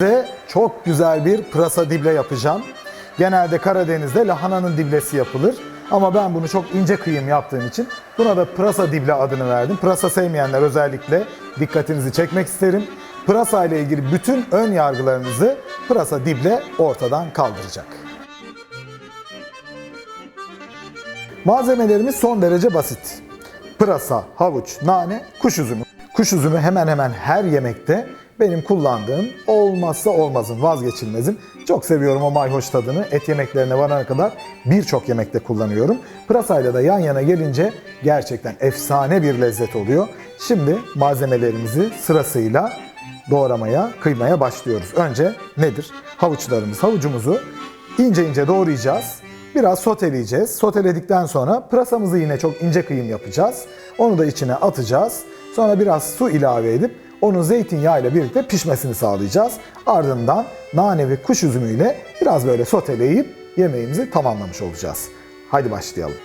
Size çok güzel bir pırasa dible yapacağım. Genelde Karadeniz'de lahananın diblesi yapılır. Ama ben bunu çok ince kıyım yaptığım için buna da pırasa dible adını verdim. Pırasa sevmeyenler özellikle dikkatinizi çekmek isterim. Pırasa ile ilgili bütün ön yargılarınızı pırasa dible ortadan kaldıracak. Malzemelerimiz son derece basit. Pırasa, havuç, nane, kuş üzümü. Kuş üzümü hemen hemen her yemekte benim kullandığım olmazsa olmazım, vazgeçilmezim. Çok seviyorum o mayhoş tadını. Et yemeklerine varana kadar birçok yemekte kullanıyorum. Pırasayla da yan yana gelince gerçekten efsane bir lezzet oluyor. Şimdi malzemelerimizi sırasıyla doğramaya, kıymaya başlıyoruz. Önce nedir? Havuçlarımız. Havucumuzu ince ince doğrayacağız. Biraz soteleyeceğiz. Soteledikten sonra pırasamızı yine çok ince kıyım yapacağız. Onu da içine atacağız. Sonra biraz su ilave edip onun zeytinyağı ile birlikte pişmesini sağlayacağız. Ardından nane ve kuş üzümüyle biraz böyle soteleyip yemeğimizi tamamlamış olacağız. Haydi başlayalım.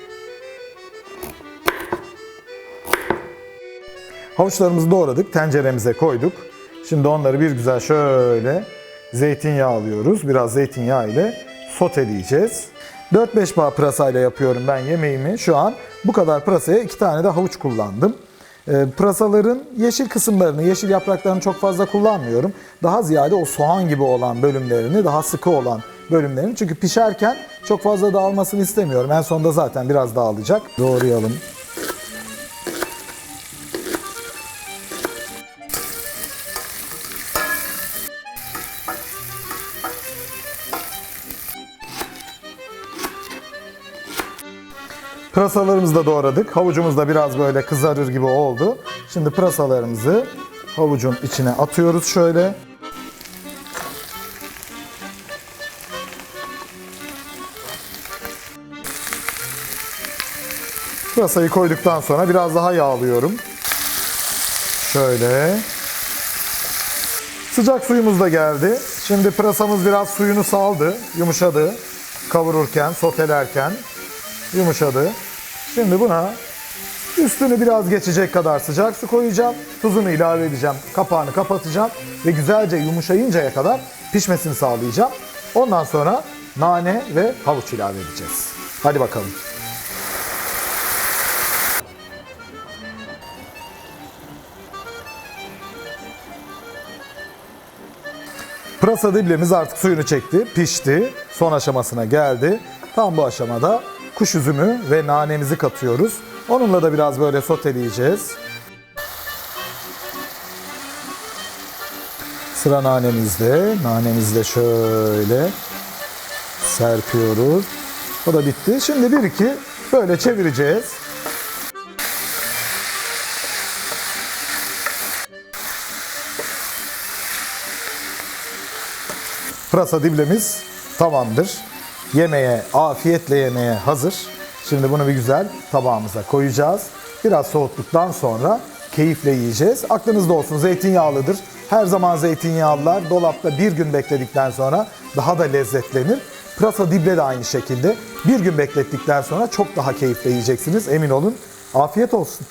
Havuçlarımızı doğradık, tenceremize koyduk. Şimdi onları bir güzel şöyle zeytinyağı alıyoruz. Biraz zeytinyağı ile soteleyeceğiz. 4-5 bağ pırasayla yapıyorum ben yemeğimi. Şu an bu kadar pırasaya 2 tane de havuç kullandım. Ee, pırasaların yeşil kısımlarını, yeşil yapraklarını çok fazla kullanmıyorum. Daha ziyade o soğan gibi olan bölümlerini, daha sıkı olan bölümlerini. Çünkü pişerken çok fazla dağılmasını istemiyorum. En sonunda zaten biraz dağılacak. Doğrayalım. Pırasalarımızı da doğradık. Havucumuz da biraz böyle kızarır gibi oldu. Şimdi pırasalarımızı havucun içine atıyoruz şöyle. Pırasayı koyduktan sonra biraz daha yağlıyorum. Şöyle. Sıcak suyumuz da geldi. Şimdi pırasamız biraz suyunu saldı, yumuşadı. Kavururken, sotelerken yumuşadı. Şimdi buna üstünü biraz geçecek kadar sıcak su koyacağım. Tuzunu ilave edeceğim. Kapağını kapatacağım ve güzelce yumuşayıncaya kadar pişmesini sağlayacağım. Ondan sonra nane ve havuç ilave edeceğiz. Hadi bakalım. Pırasa diblemiz artık suyunu çekti, pişti. Son aşamasına geldi. Tam bu aşamada kuş üzümü ve nanemizi katıyoruz. Onunla da biraz böyle soteleyeceğiz. Sıra nanemizde. Nanemizi de şöyle serpiyoruz. O da bitti. Şimdi bir iki böyle çevireceğiz. Pırasa diblemiz tamamdır. Yemeğe, afiyetle yemeye hazır. Şimdi bunu bir güzel tabağımıza koyacağız. Biraz soğuttuktan sonra keyifle yiyeceğiz. Aklınızda olsun zeytinyağlıdır. Her zaman zeytinyağlılar dolapta bir gün bekledikten sonra daha da lezzetlenir. Pırasa dible de aynı şekilde. Bir gün beklettikten sonra çok daha keyifle yiyeceksiniz emin olun. Afiyet olsun.